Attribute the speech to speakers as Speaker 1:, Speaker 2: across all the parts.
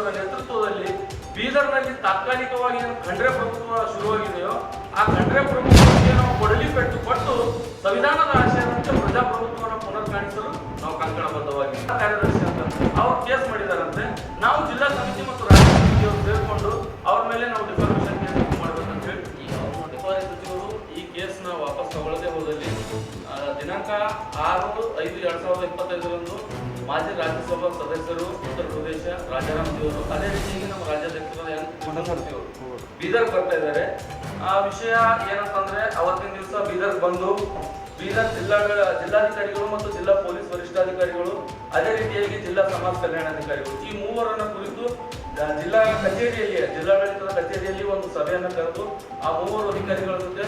Speaker 1: ಅವರ ನೇತೃತ್ವದಲ್ಲಿ ಬೀದರ್ನಲ್ಲಿ ತಾತ್ಕಾಲಿಕವಾಗಿ ಏನು ಖಂಡ್ರೆ ಪ್ರಭುತ್ವ ಶುರುವಾಗಿದೆಯೋ, ಆ ಖಂಡ್ರೆ ಪ್ರಭುತ್ವಕ್ಕೆ ನಾವು ಕೊಡಲಿ ಪೆಟ್ಟು ಕೊಟ್ಟು ಸಂವಿಧಾನದ ಆಶಯದಂತೆ ಪ್ರಜಾಪ್ರಭುತ್ವವನ್ನು ಪುನರ್ ಕಾಣಿಸಲು ನಾವು ಕಂಕಣಬದ್ಧವಾಗಿ ಕಾರ್ಯದರ್ಶಿ ಅಂತ ಅವ್ರು ಕೇಸ್ ಮಾಡಿದಾರಂತೆ. ನಾವು ಜಿಲ್ಲಾ ಸಮಿತಿ ಮತ್ತು ರಾಜ್ಯ ಸಮಿತಿಯವರು ಸೇರಿಕೊಂಡು ಅವ್ರ ಮೇಲೆ ನಾವು ಡಿಫಾರ್ಮೇಷನ್ ಕೇಸ್ ಮಾಡ್ಬೇಕಂತ ಹೇಳಿ. ಡಿಫಾರಿ ಸಚಿವರು ಈ ಕೇಸ್ನ ವಾಪಸ್ ತಗೊಳ್ಳದೆ ಹೋದಲ್ಲಿ ದಿನಾಂಕ ಆರು ಐದು ಎರಡ್ ಸಾವಿರದ ಇಪ್ಪತ್ತೈದರಂದು ಮಾಜಿ ರಾಜ್ಯಸಭಾ ಸದಸ್ಯರು ಉತ್ತರ ಪ್ರದೇಶ ರಾಜಾರಾಮ್ ಅವರು. ಅದೇ ರೀತಿಯಾಗಿ ನಮ್ಮ ರಾಜ್ಯಾಧ್ಯಕ್ಷರು ಬೀದರ್ ಬರ್ತಾ ಇದ್ದಾರೆ. ಆ ವಿಷಯ ಏನಂತಂದ್ರೆ ಅವತ್ತಿನ ದಿವಸ ಬೀದರ್ ಬಂದು ಬೀದರ್ ಜಿಲ್ಲಾ ಜಿಲ್ಲಾಧಿಕಾರಿಗಳು ಮತ್ತು ಜಿಲ್ಲಾ ಪೊಲೀಸ್ ವರಿಷ್ಠಾಧಿಕಾರಿಗಳು, ಅದೇ ರೀತಿಯಾಗಿ ಜಿಲ್ಲಾ ಸಮಾಜ ಕಲ್ಯಾಣಾಧಿಕಾರಿಗಳು. ಈ ಮೂವರನ್ನ ಕುರಿತು ಜಿಲ್ಲಾ ಕಚೇರಿಯಲ್ಲಿ, ಜಿಲ್ಲಾಡಳಿತದ ಕಚೇರಿಯಲ್ಲಿ ಒಂದು ಸಭೆಯನ್ನು ಕರೆದು ಆ ಮೂವರು ಅಧಿಕಾರಿಗಳ ಜೊತೆ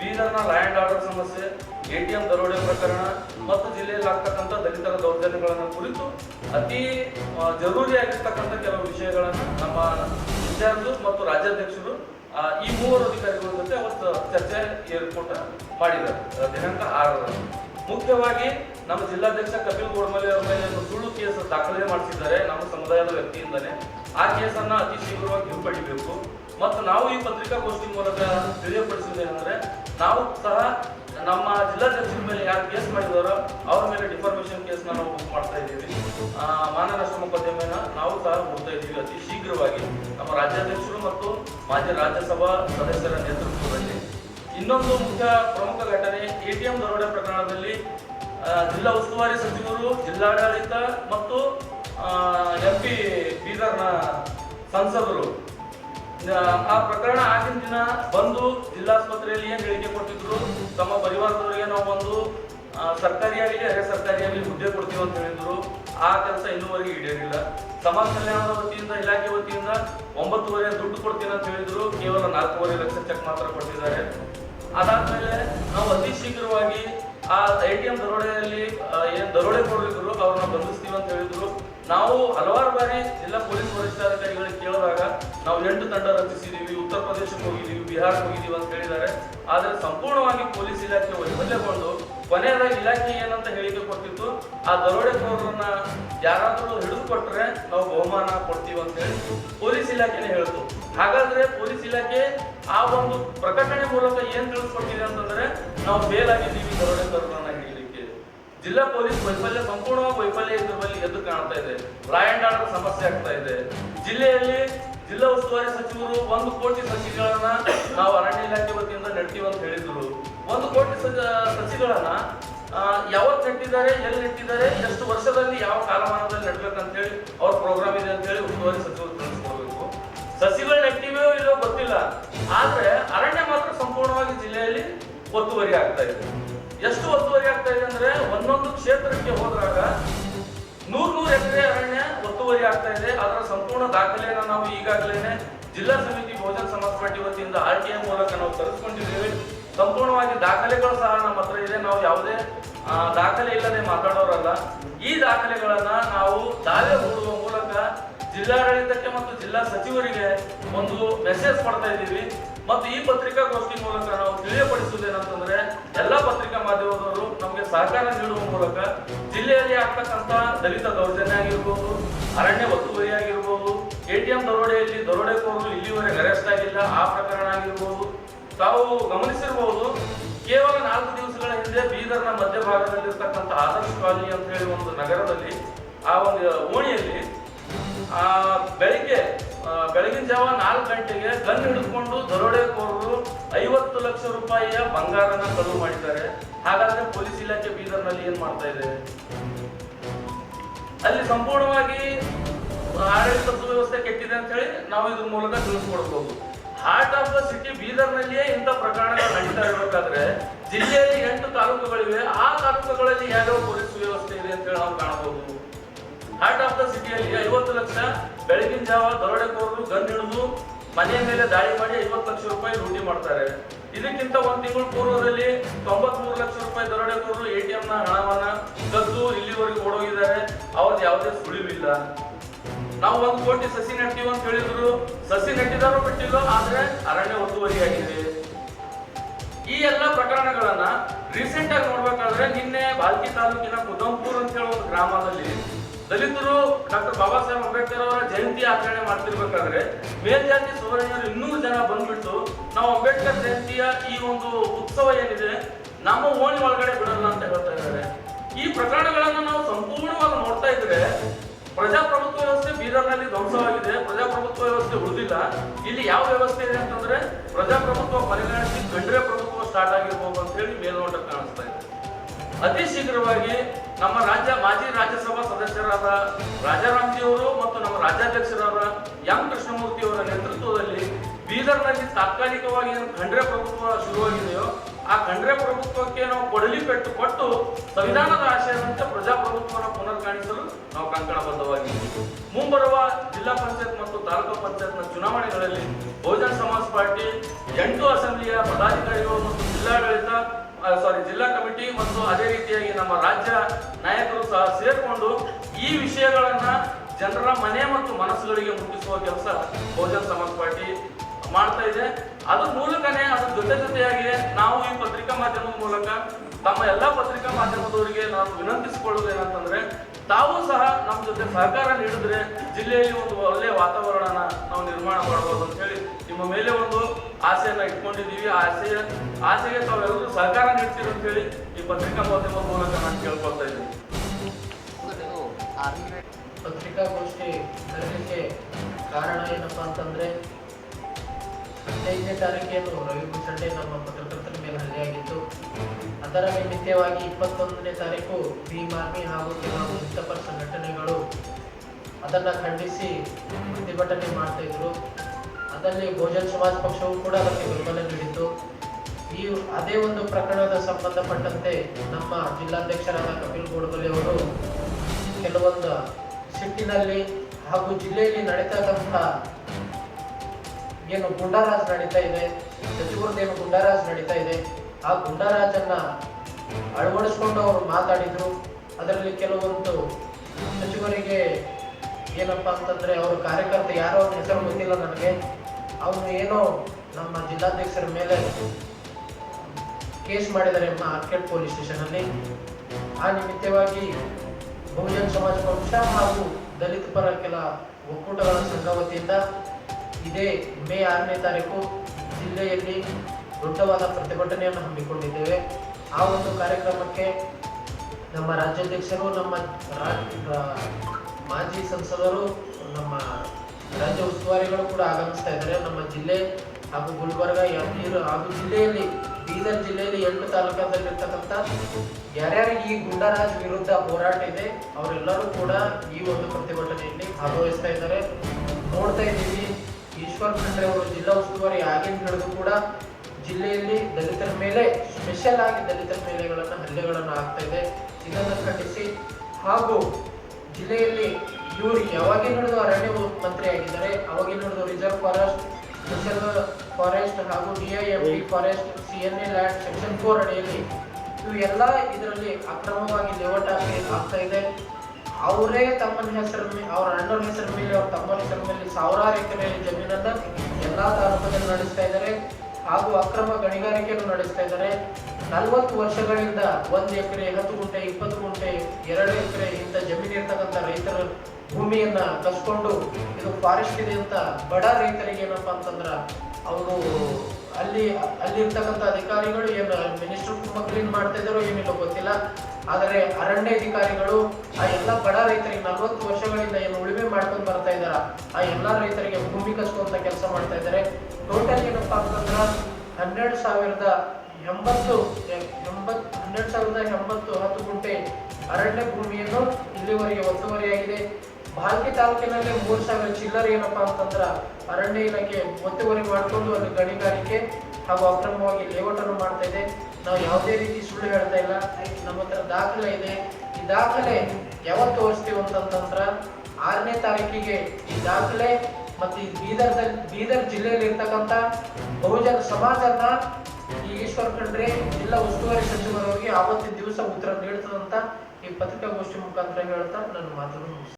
Speaker 1: ಬೀದರ್ನ ಲ್ಯಾಂಡ್ ಆರ್ಡರ್ ಸಮಸ್ಯೆ ಎಟಿಎಂ ದರೋಡೆ ಪ್ರಕರಣ ಮತ್ತು ಜಿಲ್ಲೆಯಲ್ಲಿ ಆಗ್ತಕ್ಕಂಥ ಕುರಿತು ಅತಿ ಜರೂರಿ ಜರೂರಿಯಾಗಿರ್ತಕ್ಕಂಥ ಕೆಲವು ವಿಷಯಗಳನ್ನು ನಮ್ಮ ಇನ್ಚಾರ್ಜ್ ಮತ್ತು ರಾಜ್ಯಾಧ್ಯಕ್ಷರು ಈ ಮೂವರು ಅಧಿಕಾರಿಗಳ ಜೊತೆ ಅವತ್ತು ಚರ್ಚೆ ಏರ್ಪೋಟ ಮಾಡಿದ್ದಾರೆ. ದಿನಾಂಕ ಆರರಲ್ಲಿ ಮುಖ್ಯವಾಗಿ ನಮ್ಮ ಜಿಲ್ಲಾಧ್ಯಕ್ಷ ಕಪಿಲ್ ಗೋಡ್ಮಲೆ ಅವರ ಮೇಲೆ ಸುಳ್ಳು ಕೇಸ್ ದಾಖಲೆ ಮಾಡಿಸಿದ್ದಾರೆ ನಮ್ಮ ಸಮುದಾಯದ ವ್ಯಕ್ತಿಯಿಂದಲೇ. ಆ ಕೇಸನ್ನ ಅತಿ ಶೀಘ್ರವಾಗಿ ಹಿಂಪಡಿಬೇಕು. ಮತ್ತು ನಾವು ಈ ಪತ್ರಿಕಾಗೋಷ್ಠಿ ಮೂಲಕ ತಿಳಿಯಪಡಿಸಿದ್ದೇನೆಂದರೆ, ನಾವು ಸಹ ನಮ್ಮ ಜಿಲ್ಲಾಧ್ಯಕ್ಷರ ಮೇಲೆ ಯಾರು ಕೇಸ್ ಮಾಡಿದಾರೋ ಅವ್ರ ಮೇಲೆ ಡಿಫಾರ್ಮೇಶನ್ ಕೇಸ್ ನಾವು ಬುಕ್ ಮಾಡ್ತಾ ಇದ್ದೀವಿ. ಮಾನವ ಮೊಕದ್ದಮೆನ ನಾವು ಸಹ ನೋಡ್ತಾ ಇದ್ದೀವಿ ಅತಿ ಶೀಘ್ರವಾಗಿ. ನಮ್ಮ ರಾಜ್ಯಾಧ್ಯಕ್ಷರು ಮತ್ತು ಮಾಜಿ ರಾಜ್ಯಸಭಾ ಸದಸ್ಯರ ನೇತೃತ್ವದಲ್ಲಿ. ಇನ್ನೊಂದು ಮುಖ್ಯ ಪ್ರಮುಖ ಘಟನೆ ಎಟಿಎಂ ದರೋಡೆ ಪ್ರಕರಣದಲ್ಲಿ ಜಿಲ್ಲಾ ಉಸ್ತುವಾರಿ ಸಚಿವರು, ಜಿಲ್ಲಾಡಳಿತ ಮತ್ತು ಎಂ ಪಿ ಬೀದರ್ನ ಸಂಸದರು ಆ, ಪ್ರಕರಣ ಆಗಿನ ದಿನ ಬಂದು ಜಿಲ್ಲಾಸ್ಪತ್ರೆಯಲ್ಲಿ ಏನ್ ಹೇಳಿಕೆ ಕೊಟ್ಟಿದ್ರು? ತಮ್ಮ ಪರಿವಾರದವರಿಗೆ ನಾವು ಒಂದು ಸರ್ಕಾರಿ ಸರ್ಕಾರಿಯಾಗಲಿ ಅರೆ ಸರ್ಕಾರಿಯಾಗಲಿ ಹುದ್ದೆ ಕೊಡ್ತೀವಿ ಅಂತ ಹೇಳಿದ್ರು. ಆ ಕೆಲಸ ಇನ್ನೂವರೆಗೆ ಈಡೇರಿಲ್ಲ. ಸಮಾಜ ಕಲ್ಯಾಣದ ವತಿಯಿಂದ ಇಲಾಖೆ ವತಿಯಿಂದ ಒಂಬತ್ತುವರೆ ದುಡ್ಡು ಕೊಡ್ತೀನಿ ಅಂತ ಹೇಳಿದ್ರು. ಕೇವಲ ನಾಲ್ಕೂವರೆ ಲಕ್ಷ ಚೆಕ್ ಮಾತ್ರ ಕೊಟ್ಟಿದ್ದಾರೆ. ಅದಾದ್ಮೇಲೆ ನಾವು ಅತಿ ಶೀಘ್ರವಾಗಿ ಆ ಎ ಟಿ ಎಂ ದರೋಡೆಯಲ್ಲಿ ಏನು ದರೋಡೆ ಕೊಡಬೇಕು ಅವ್ರನ್ನ ಬಂಧಿಸ್ತೀವಿ ಅಂತ ಹೇಳಿದ್ರು. ನಾವು ಹಲವಾರು ಬಾರಿ ಜಿಲ್ಲಾ ಪೊಲೀಸ್ ವರಿಷ್ಠಾಧಿಕಾರಿಗಳಿಗೆ ಕೇಳಿದಾಗ ನಾವು ಎಂಟು ತಂಡ ರಚಿಸಿದೀವಿ, ಉತ್ತರ ಪ್ರದೇಶಕ್ಕೆ ಹೋಗಿದ್ದೀವಿ ಬಿಹಾರಕ್ಕೆ ಹೋಗಿದ್ದೀವಿ ಅಂತ ಹೇಳಿದ್ದಾರೆ. ಆದ್ರೆ ಸಂಪೂರ್ಣವಾಗಿ ಪೊಲೀಸ್ ಇಲಾಖೆ ವೈಫಲ್ಯಗೊಂಡು ಕೊನೆಯದಾಗಿ ಇಲಾಖೆ ಏನಂತ ಹೇಳಿಕೆ ಕೊಟ್ಟಿತ್ತು, ಆ ದರೋಡೆಕೋರರನ್ನ ಯಾರಾದರೂ ಹಿಡಿದು ಕೊಟ್ಟರೆ ನಾವು ಬಹುಮಾನ ಕೊಡ್ತೀವಿ ಅಂತ ಹೇಳಿ ಪೊಲೀಸ್ ಇಲಾಖೆನೇ ಹೇಳ್ತು. ಹಾಗಾದ್ರೆ ಪೊಲೀಸ್ ಇಲಾಖೆ ಆ ಒಂದು ಪ್ರಕಟಣೆ ಮೂಲಕ ಏನ್ ತಿಳಿಸ್ಕೊಟ್ಟಿದೆ ಅಂತಂದ್ರೆ ನಾವು ಫೇಲ್ ಆಗಿದ್ದೀವಿ ದರೋಡೆಕೋರರನ್ನ. ಜಿಲ್ಲಾ ಪೊಲೀಸ್ ವೈಫಲ್ಯ ಸಂಪೂರ್ಣವಾಗಿ ವೈಫಲ್ಯ ಇದರಲ್ಲಿ ಎದ್ದು ಕಾಣ್ತಾ ಇದೆ. ರಾಯಂಡಾಣದ ಸಮಸ್ಯೆ ಆಗ್ತಾ ಇದೆ. ಜಿಲ್ಲೆಯಲ್ಲಿ ಜಿಲ್ಲಾ ಉಸ್ತುವಾರಿ ಸಚಿವರು ಒಂದು ಕೋಟಿ ಸಸಿಗಳನ್ನ ನಾವು ಅರಣ್ಯ ಇಲಾಖೆ ವತಿಯಿಂದ ನೆಡ್ತೀವಿ ಅಂತ ಹೇಳಿದ್ರು. ಒಂದು ಕೋಟಿ ಸಸಿಗಳನ್ನ ಯಾವತ್ತು ನೆಟ್ಟಿದ್ದಾರೆ, ಎಲ್ಲಿ ನೆಟ್ಟಿದ್ದಾರೆ, ಎಷ್ಟು ವರ್ಷದಲ್ಲಿ ಯಾವ ಕಾಲಮಾನದಲ್ಲಿ ನೆಡ್ಬೇಕಂತ ಹೇಳಿ ಅವ್ರ ಪ್ರೋಗ್ರಾಮ್ ಇದೆ ಅಂತ ಹೇಳಿ ಉಸ್ತುವಾರಿ ಸಚಿವರು ತಿಳಿಸ್ಕೊಡ್ಬೇಕು. ಸಸಿಗಳು ನೆಟ್ಟಿವೆಯೋ ಇಲ್ಲೋ ಗೊತ್ತಿಲ್ಲ. ಆದ್ರೆ ಅರಣ್ಯ ಮಾತ್ರ ಸಂಪೂರ್ಣವಾಗಿ ಜಿಲ್ಲೆಯಲ್ಲಿ ಒತ್ತುವರಿ ಆಗ್ತಾ ಇದೆ. ಎಷ್ಟು ಒತ್ತುವರಿ ಆಗ್ತಾ ಇದೆ ಅಂದ್ರೆ ಒಂದೊಂದು ಕ್ಷೇತ್ರಕ್ಕೆ ಹೋದಾಗ ನೂರ್ ನೂರು ಎಕರೆ ಅರಣ್ಯ ಒತ್ತುವರಿ ಆಗ್ತಾ ಇದೆ. ಅದರ ಸಂಪೂರ್ಣ ದಾಖಲೆಯನ್ನು ನಾವು ಈಗಾಗಲೇ ಜಿಲ್ಲಾ ಸಮಿತಿ ಭೋಜನ ಸಮಾಜ ಪಾರ್ಟಿ ವತಿಯಿಂದ ಆರ್ ಟಿ ಐ ಮೂಲಕ ನಾವು ತರಿಸ್ಕೊಂಡಿದ್ದೇವೆ. ಸಂಪೂರ್ಣವಾಗಿ ದಾಖಲೆಗಳು ಸಹ ನಮ್ಮ ಹತ್ರ ಇದೆ. ನಾವು ಯಾವುದೇ ದಾಖಲೆ ಇಲ್ಲದೆ ಮಾತಾಡೋರಲ್ಲ. ಈ ದಾಖಲೆಗಳನ್ನ ನಾವು ದಾವೆ ಹೂಡುವ ಮೂಲಕ ಜಿಲ್ಲಾಡಳಿತಕ್ಕೆ ಮತ್ತು ಜಿಲ್ಲಾ ಸಚಿವರಿಗೆ ಒಂದು ಮೆಸೇಜ್ ಕೊಡ್ತಾ ಇದ್ದೀವಿ. ಮತ್ತು ಈ ಪತ್ರಿಕಾಗೋಷ್ಠಿ ಮೂಲಕ ನಾವು ತಿಳಿಯಪಡಿಸುವುದೇನಂತಂದ್ರೆ, ಎಲ್ಲ ಪತ್ರಿಕಾ ಮಾಧ್ಯಮದವರು ನಮಗೆ ಸಹಕಾರ ನೀಡುವ ಮೂಲಕ ಜಿಲ್ಲೆಯಲ್ಲಿ ಆಗ್ತಕ್ಕಂಥ ದಲಿತ ದೌರ್ಜನ್ಯ ಆಗಿರ್ಬೋದು, ಅರಣ್ಯ ಒತ್ತುವರಿ ಆಗಿರ್ಬೋದು ಎಟಿಎಂ ದರೋಡೆಯಲ್ಲಿ ದರೋಡೆಕೋರರು ಇಲ್ಲಿವರೆಗೆ ಅರೆಸ್ಟ್ ಆಗಿಲ್ಲ ಆ ಪ್ರಕರಣ ಆಗಿರ್ಬೋದು. ತಾವು ಗಮನಿಸಿರ್ಬೋದು, ಕೇವಲ ನಾಲ್ಕು ದಿವಸಗಳ ಹಿಂದೆ ಬೀದರ್ನ ಮಧ್ಯಭಾಗದಲ್ಲಿರ್ತಕ್ಕಂಥ ಆದರ್ಶ ಕಾಲನಿ ಅಂತ ಹೇಳಿ ಒಂದು ನಗರದಲ್ಲಿ, ಆ ಒಂದು ಓಣಿಯಲ್ಲಿ ಆ, ಬೆಳಿಗ್ಗೆ ಬೆಳಗಿನ ಜಾವ ನಾಲ್ಕು ಗಂಟೆಗೆ ಗನ್ ಹಿಡಿದುಕೊಂಡು ದರೋಡೆಕೋರರು ಐವತ್ತು ಲಕ್ಷ ರೂಪಾಯಿಯ ಬಂಗಾರನ ಕಳುವು ಮಾಡಿದ್ದಾರೆ. ಹಾಗಾದ್ರೆ ಪೊಲೀಸ್ ಇಲಾಖೆ ಬೀದರ್ನಲ್ಲಿ ಏನ್ ಮಾಡ್ತಾ ಇದೆ? ಅಲ್ಲಿ ಸಂಪೂರ್ಣವಾಗಿ ಆಡಳಿತ ಸುವ್ಯವಸ್ಥೆ ಕೆಟ್ಟಿದೆ ಅಂತ ಹೇಳಿ ನಾವು ಇದ್ರ ಮೂಲಕ ತಿಳಿಸ್ಕೊಡ್ಬೋದು ಹಾರ್ಟ್ ಆಫ್ ದ ಸಿಟಿ ಬೀದರ್ನಲ್ಲಿಯೇ ಇಂಥ ಪ್ರಕರಣಗಳು ನಡೀತಾ ಇರಬೇಕಾದ್ರೆ ಜಿಲ್ಲೆಯಲ್ಲಿ ಎಂಟು ತಾಲೂಕುಗಳಿವೆ. ಆ ತಾಲೂಕುಗಳಲ್ಲಿ ಯಾವ್ಯಾವ ಪೊಲೀಸ್ ವ್ಯವಸ್ಥೆ ಇದೆ ಅಂತ ಹೇಳಿ ನಾವು ಕಾಣಬಹುದು. ಹಾರ್ಟ್ ಆಫ್ ದ ಸಿಟಿಯಲ್ಲಿ ಐವತ್ತು ಲಕ್ಷ, ಬೆಳಗಿನ ಜಾವ ದರೋಡೆಕೋರರು ಗನ್ ಹಿಡಿದು ಮನೆಯ ಮೇಲೆ ದಾಳಿ ಮಾಡಿ ಐವತ್ತು ಲಕ್ಷ ರೂಪಾಯಿ ಲೂಟಿ ಮಾಡ್ತಾರೆ. ಇದಕ್ಕಿಂತ ಒಂದ್ ತಿಂಗಳು ಪೂರ್ವದಲ್ಲಿ ತೊಂಬತ್ಮೂರು ಲಕ್ಷ ರೂಪಾಯಿ ದರೋಡೆಕೋರರು ಟಿ ನ ಹಣವನ್ನ ಕದ್ದು ಇಲ್ಲಿವರೆಗೂ ಓಡೋಗಿದ್ದಾರೆ. ಅವ್ರದ್ದು ಯಾವುದೇ ಸುಳಿವಿಲ್ಲ. ನಾವು ಒಂದು ಕೋಟಿ ಸಸಿ ನೆಟ್ಟಿವ್ ಅಂತ ಹೇಳಿದ್ರು. ಸಸಿ ನೆಟ್ಟಿದಾರೋ ಬಿಟ್ಟಿಲ್ಲೋ, ಆದ್ರೆ ಅರಣ್ಯ ಒತ್ತುವರಿಯಾಗಿದೆ. ಈ ಎಲ್ಲ ಪ್ರಕರಣಗಳನ್ನ ರೀಸೆಂಟ್ ಆಗಿ ನೋಡ್ಬೇಕಾದ್ರೆ ನಿನ್ನೆ ಬಾಲ್ಕಿ ತಾಲೂಕಿನ ಕುದಂಪುರ್ ಅಂತ ಹೇಳುವ ಗ್ರಾಮದಲ್ಲಿ ದಲಿತರು ಡಾಕ್ಟರ್ ಬಾಬಾ ಸಾಹೇಬ್ ಅಂಬೇಡ್ಕರ್ ಅವರ ಜಯಂತಿ ಆಚರಣೆ ಮಾಡ್ತಿರ್ಬೇಕಾದ್ರೆ ಮೇಲ್ಜಾತಿ ಸೌರಣ್ಯರು ಇನ್ನೂ ಜನ ಬಂದ್ಬಿಟ್ಟು ನಾವು ಅಂಬೇಡ್ಕರ್ ಜಯಂತಿಯ ಈ ಒಂದು ಉತ್ಸವ ಏನಿದೆ, ನಮ್ಮ ಓಣಿ ಒಳಗಡೆ ಬಿಡಲ್ಲ ಅಂತ ಹೇಳ್ತಾ ಇದ್ದಾರೆ. ಈ ಪ್ರಕರಣಗಳನ್ನು ನಾವು ಸಂಪೂರ್ಣವಾಗಿ ನೋಡ್ತಾ ಇದ್ರೆ ಪ್ರಜಾಪ್ರಭುತ್ವ ವ್ಯವಸ್ಥೆ ಬೀದರ್ನಲ್ಲಿ ಧ್ವಂಸವಾಗಿದೆ, ಪ್ರಜಾಪ್ರಭುತ್ವ ವ್ಯವಸ್ಥೆ ಉಳಿದಿಲ್ಲ. ಇಲ್ಲಿ ಯಾವ ವ್ಯವಸ್ಥೆ ಇದೆ ಅಂತಂದ್ರೆ ಪ್ರಜಾಪ್ರಭುತ್ವ ಪರಿಗಣಿಸಿ ಗಂಡ್ರೆ ಪ್ರಭುತ್ವ ಸ್ಟಾರ್ಟ್ ಆಗಿರ್ಬೋದು ಅಂತ ಹೇಳಿ ಮೇಲ್ನೋಟ ಕಾಣಿಸ್ತಾ ಇದೆ. ಅತಿ ಶೀಘ್ರವಾಗಿ ನಮ್ಮ ರಾಜ್ಯ ಮಾಜಿ ರಾಜ್ಯಸಭಾ ಸದಸ್ಯರಾದ ರಾಜಾರಾಮ್ಜಿ ಅವರು ಮತ್ತು ನಮ್ಮ ರಾಜ್ಯಾಧ್ಯಕ್ಷರಾದ ಎಂ ಕೃಷ್ಣಮೂರ್ತಿ ಅವರ ನೇತೃತ್ವದಲ್ಲಿ ಬೀದರ್ನಲ್ಲಿ ತಾತ್ಕಾಲಿಕವಾಗಿ ಏನು ಖಂಡ್ರೆ ಪ್ರಭುತ್ವ ಶುರುವಾಗಿದೆಯೋ, ಆ ಖಂಡ್ರೆ ಪ್ರಭುತ್ವಕ್ಕೆ ನಾವು ಕೊಡಲಿ ಪೆಟ್ಟು ಕೊಟ್ಟು ಸಂವಿಧಾನದ ಆಶಯದಂತೆ ಪ್ರಜಾಪ್ರಭುತ್ವವನ್ನು ಪುನರ್ ಕಾಣಿಸಲು ನಾವು ಕಂಕಣಬದ್ಧವಾಗಿದ್ದೀವಿ. ಮುಂಬರುವ ಜಿಲ್ಲಾ ಪಂಚಾಯತ್ ಮತ್ತು ತಾಲೂಕು ಪಂಚಾಯತ್ನ ಚುನಾವಣೆಗಳಲ್ಲಿ ಬಹುಜನ ಸಮಾಜ ಪಾರ್ಟಿ, ಎಂಟು ಅಸೆಂಬ್ಲಿಯ ಜಿಲ್ಲಾಡಳಿತ ಸಾರಿ ಜಿಲ್ಲಾ ಕಮಿಟಿ ಮತ್ತು ಅದೇ ರೀತಿಯಾಗಿ ನಮ್ಮ ರಾಜ್ಯ ನಾಯಕರು ಸಹ ಸೇರ್ಕೊಂಡು ಈ ವಿಷಯಗಳನ್ನ ಜನರ ಮನೆ ಮತ್ತು ಮನಸ್ಸುಗಳಿಗೆ ಮುಟ್ಟಿಸುವ ಕೆಲಸ ಬಹುಜನ ಸಮಾಜ್ ಪಾರ್ಟಿ ಮಾಡ್ತಾ ಇದೆ. ಅದ್ರ ಮೂಲಕನೇ ಅದ್ರ ಜೊತೆ ಜೊತೆಯಾಗಿ ನಾವು ಈ ಪತ್ರಿಕಾ ಮಾಧ್ಯಮದ ಮೂಲಕ ತಮ್ಮ ಎಲ್ಲ ಪತ್ರಿಕಾ ಮಾಧ್ಯಮದವರಿಗೆ ನಾನು ವಿನಂತಿಸಿಕೊಳ್ಳುವುದು ಏನಂತಂದ್ರೆ, ತಾವು ಸಹ ನಮ್ಮ ಜೊತೆ ಸಹಕಾರ ನೀಡಿದ್ರೆ ಜಿಲ್ಲೆಯಲ್ಲಿ ಒಂದು ಒಳ್ಳೆಯ ವಾತಾವರಣನ ನಾವು ನಿರ್ಮಾಣ ಮಾಡಬಹುದು ಅಂತ ಹೇಳಿ ನಿಮ್ಮ ಮೇಲೆ ಒಂದು ಆಸೆಯನ್ನ ಇಟ್ಕೊಂಡಿದ್ದೀವಿ. ಆಸೆಯ, ಆಸೆಗೆ ತಾವೆಲ್ಲರೂ ಸಹಕಾರ ನೀಡ್ತೀರಿ ಅಂತ ಹೇಳಿ ಈ ಪತ್ರಿಕಾ ಮಾಧ್ಯಮದ ಮೂಲಕ ನಾನು ಕೇಳ್ಕೊಳ್ತಾ ಇದ್ದೀನಿ.
Speaker 2: ಪತ್ರಿಕಾಗೋಷ್ಠಿ ಕರೆಯಲಿಕ್ಕೆ ಕಾರಣ ಏನಪ್ಪಾ ಅಂತಂದ್ರೆ ಹದಿನೈದನೇ ತಾರೀಕೇನು ರವಿ ಮುಸಂಡೆ ನಮ್ಮ ಪತ್ರಕರ್ತರ ಮೇಲೆ ಹಲ್ಲೆಯಾಗಿತ್ತು ಅದರ ನಿಮಿತ್ತವಾಗಿ ಇಪ್ಪತ್ತೊಂದನೇ ತಾರೀಕು ಭೀಮ್ ಆರ್ಮಿ ಹಾಗೂ ಕೆಲವು ವೃತ್ತಪರ ಸಂಘಟನೆಗಳು ಅದನ್ನು ಖಂಡಿಸಿ ಪ್ರತಿಭಟನೆ ಮಾಡ್ತಾ ಇದ್ರು. ಅದರಲ್ಲಿ ಬಹುಜನ್ ಸಮಾಜ್ ಪಕ್ಷವು ಕೂಡ ಅದಕ್ಕೆ ಬೆಂಬಲ ನೀಡಿತ್ತು. ಈ ಅದೇ ಒಂದು ಪ್ರಕರಣದ ಸಂಬಂಧಪಟ್ಟಂತೆ ನಮ್ಮ ಜಿಲ್ಲಾಧ್ಯಕ್ಷರಾದ ಕಪಿಲ್ ಗೋಡ್ಬಲೆ ಅವರು ಕೆಲವೊಂದು ಸಿಟ್ಟಿನಲ್ಲಿ ಹಾಗೂ ಜಿಲ್ಲೆಯಲ್ಲಿ ನಡೀತಕ್ಕಂಥ ಏನು ಗುಂಡಾರಾಜ್ ನಡೀತಾ ಇದೆ ಸಚಿವರದ್ದು ಏನು ಗುಂಡಾರಾಜ್ ನಡೀತಾ ಇದೆ, ಆ ಗುಂಡಾರಾಜನ್ನ ಅಳವಡಿಸ್ಕೊಂಡು ಅವರು ಮಾತಾಡಿದ್ರು. ಅದರಲ್ಲಿ ಕೆಲವೊಂದು ಸಚಿವರಿಗೆ ಏನಪ್ಪ ಅಂತಂದ್ರೆ ಅವರ ಕಾರ್ಯಕರ್ತ ಯಾರೋ ಅವ್ರ ಹೆಸರು ಗೊತ್ತಿಲ್ಲ ನನಗೆ. ಅವನು ಏನೋ ನಮ್ಮ ಜಿಲ್ಲಾಧ್ಯಕ್ಷರ ಮೇಲೆ ಕೇಸ್ ಮಾಡಿದ್ದಾರೆ ಮಾರ್ಕೆಟ್ ಪೊಲೀಸ್ ಸ್ಟೇಷನ್ ಅಲ್ಲಿ ಆ ನಿಮಿತ್ತವಾಗಿ ಬಹುಜನ್ ಸಮಾಜ ಪಕ್ಷ ಹಾಗೂ ದಲಿತ ಪರ ಕೆಲ ಒಕ್ಕೂಟಗಳ ಸಂಘ ವತಿಯಿಂದ ಇದೇ ಮೇ ಆರನೇ ತಾರೀಕು ಜಿಲ್ಲೆಯಲ್ಲಿ ದೊಡ್ಡವಾದ ಪ್ರತಿಭಟನೆಯನ್ನು ಹಮ್ಮಿಕೊಂಡಿದ್ದೇವೆ. ಆ ಒಂದು ಕಾರ್ಯಕ್ರಮಕ್ಕೆ ನಮ್ಮ ರಾಜ್ಯಾಧ್ಯಕ್ಷರು, ನಮ್ಮ ಮಾಜಿ ಸಂಸದರು, ನಮ್ಮ ರಾಜ್ಯ ಉಸ್ತುವಾರಿಗಳು ಕೂಡ ಆಗಮಿಸ್ತಾ ಇದ್ದಾರೆ. ನಮ್ಮ ಜಿಲ್ಲೆ ಹಾಗೂ ಗುಲ್ಬರ್ಗ ಯಾದಗಿರಿ ಹಾಗೂ ಜಿಲ್ಲೆಯಲ್ಲಿ ಬೀದರ್ ಜಿಲ್ಲೆಯಲ್ಲಿ ಎಂಟು ತಾಲೂಕದಲ್ಲಿರ್ತಕ್ಕಂಥ ಯಾರ್ಯಾರಿಗೆ ಈ ಗುಂಡರಾಜ್ ವಿರುದ್ಧ ಹೋರಾಟ ಇದೆ, ಅವರೆಲ್ಲರೂ ಕೂಡ ಈ ಒಂದು ಪ್ರತಿಭಟನೆಯಲ್ಲಿ ಭಾಗವಹಿಸ್ತಾ ಇದ್ದಾರೆ. ನೋಡ್ತಾ ಇದ್ದೀವಿ. ಈಶ್ವರ್ ಖಂಡ್ರೆ ಅವರು ಜಿಲ್ಲಾ ಉಸ್ತುವಾರಿ ಆಗಿ ನಡೆದು ಕೂಡ ಜಿಲ್ಲೆಯಲ್ಲಿ ದಲಿತರ ಮೇಲೆ ಸ್ಪೆಷಲ್ ಆಗಿ ದಲಿತರ ಮೇಲೆಗಳನ್ನು ಹಲ್ಲೆಗಳನ್ನು ಆಗ್ತಾ ಇದೆ. ಇದನ್ನು ಖಂಡಿಸಿ. ಹಾಗೂ ಜಿಲ್ಲೆಯಲ್ಲಿ ಇವರು ಯಾವಾಗಿನ ನಡೆದು ಅರಣ್ಯ ಮಂತ್ರಿ ಆಗಿದ್ದಾರೆ ಅವಾಗಿನ ರಿಸರ್ವ್ ಫಾರೆಸ್ಟ್ ಸ್ಪೆಷಲ್ ಫಾರೆಸ್ಟ್ ಹಾಗೂ D forest C N A land, section four ಅಡಿಯಲ್ಲಿ ಇವು ಎಲ್ಲ ಇದರಲ್ಲಿ ಅಕ್ರಮವಾಗಿ ಲೇಔಟ್ ಆಗಿ ಆಗ್ತಾ ಇದೆ. ಅವರೇ ತಮ್ಮನ ಹೆಸರ ಮೇಲೆ ಅವರ ಅಣ್ಣನ ಹೆಸರ ಮೇಲೆ, ಅವ್ರ ತಮ್ಮನ ಹೆಸರ ಮೇಲೆ ಸಾವಿರಾರು ಎಕರೆ ಜಮೀನನ್ನ ಎಲ್ಲಾ ತಾಲೂಕದಲ್ಲಿ ನಡೆಸ್ತಾ ಇದ್ದಾರೆ. ಹಾಗೂ ಅಕ್ರಮ ಗಣಿಗಾರಿಕೆಯನ್ನು ನಡೆಸ್ತಾ ಇದ್ದಾರೆ. ನಲವತ್ತು ವರ್ಷಗಳಿಂದ ಒಂದು ಎಕರೆ, ಹತ್ತು ಗುಂಟೆ, ಇಪ್ಪತ್ತು ಗುಂಟೆ, ಎರಡು ಎಕರೆ ಇಂಥ ಜಮೀನು ಇರ್ತಕ್ಕಂಥ ರೈತರ ಭೂಮಿಯನ್ನ ಕಸ್ಕೊಂಡು ಇದು ಫಾರೆಸ್ಟ್ ಇದೆ ಅಂತ ಬಡ ರೈತರಿಗೆ ಏನಪ್ಪಾ ಅಂತಂದ್ರ, ಅವರು ಅಲ್ಲಿ ಅಲ್ಲಿರ್ತಕ್ಕಂಥ ಅಧಿಕಾರಿಗಳು ಏನು ಮಿನಿಸ್ಟರ್ ತುಂಬಾ ಕ್ಲೀನ್ ಮಾಡ್ತಾ ಇದ್ದಾರೋ ಏನಿಲ್ಲ ಗೊತ್ತಿಲ್ಲ. ಆದರೆ ಅರಣ್ಯ ಅಧಿಕಾರಿಗಳು ಆ ಎಲ್ಲ ಬಡ ರೈತರಿಗೆ ನಲವತ್ತು ವರ್ಷಗಳಿಂದ ಏನು ಉಳುಮೆ ಮಾಡ್ಕೊಂಡು ಬರ್ತಾ ಇದ್ದಾರ. ಆ ಎಲ್ಲ ರೈತರಿಗೆ ಭೂಮಿ ಕಸ್ಕೊಂತ ಕೆಲಸ ಮಾಡ್ತಾ ಇದ್ದಾರೆ. ಟೋಟಲ್ ಏನಪ್ಪ ಅಂತಂದ್ರ ಹನ್ನೆರಡು ಸಾವಿರದ ಎಂಬತ್ತು, ಎಂಬತ್, ಹನ್ನೆರಡು ಸಾವಿರದ ಎಂಬತ್ತು ಹತ್ತು ಗುಂಟೆ ಅರಣ್ಯ ಭೂಮಿಯನ್ನು ಇಲ್ಲಿವರೆಗೆ ಒತ್ತುವರಿಯಾಗಿದೆ ಭಾಲ್ಕಿ ತಾಲೂಕಿನಲ್ಲಿ ಮೂರು ಸಾವಿರ ಚಿಲ್ಲರೆ ಏನಪ್ಪ ಅಂತಂದ್ರ ಅರಣ್ಯ ಇಲಾಖೆ ಒತ್ತುವರಿ ಮಾಡಿಕೊಂಡು ಅಲ್ಲಿ ಗಣಿಗಾರಿಕೆ ಹಾಗೂ ಅಕ್ರಮವಾಗಿ ಲೇಔಟ್ ಅನ್ನು ಮಾಡ್ತಾ ಇದೆ. ನಾವು ಯಾವುದೇ ರೀತಿ ಸುಳ್ಳು ಹೇಳ್ತಾ ಇಲ್ಲ. ನಮ್ಮ ಹತ್ರ ದಾಖಲೆ ಇದೆ. ಈ ದಾಖಲೆ ಯಾವತ್ತು ತೋರಿಸ್ತೀವಿ ಅಂತಂತಂದ್ರ ಆರನೇ ತಾರೀಕಿಗೆ ಈ ದಾಖಲೆ ಮತ್ತು ಈ ಬೀದರ್ದಲ್ಲಿ ಬೀದರ್ ಜಿಲ್ಲೆಯಲ್ಲಿ ಇರ್ತಕ್ಕಂಥ ಬಹುಜನ ಸಮಾಜನ ಈ ಈಶ್ವರ್ ಖಂಡ್ರೆ ಜಿಲ್ಲಾ ಉಸ್ತುವಾರಿ ಸಚಿವರವರಿಗೆ ಆವತ್ತಿನ ದಿವಸ ಉತ್ತರ ನೀಡ್ತದಂತ ಈ ಪತ್ರಿಕಾಗೋಷ್ಠಿ ಮುಖಾಂತರ ಹೇಳ್ತಾ ನನ್ನ ಮಾತನ್ನು.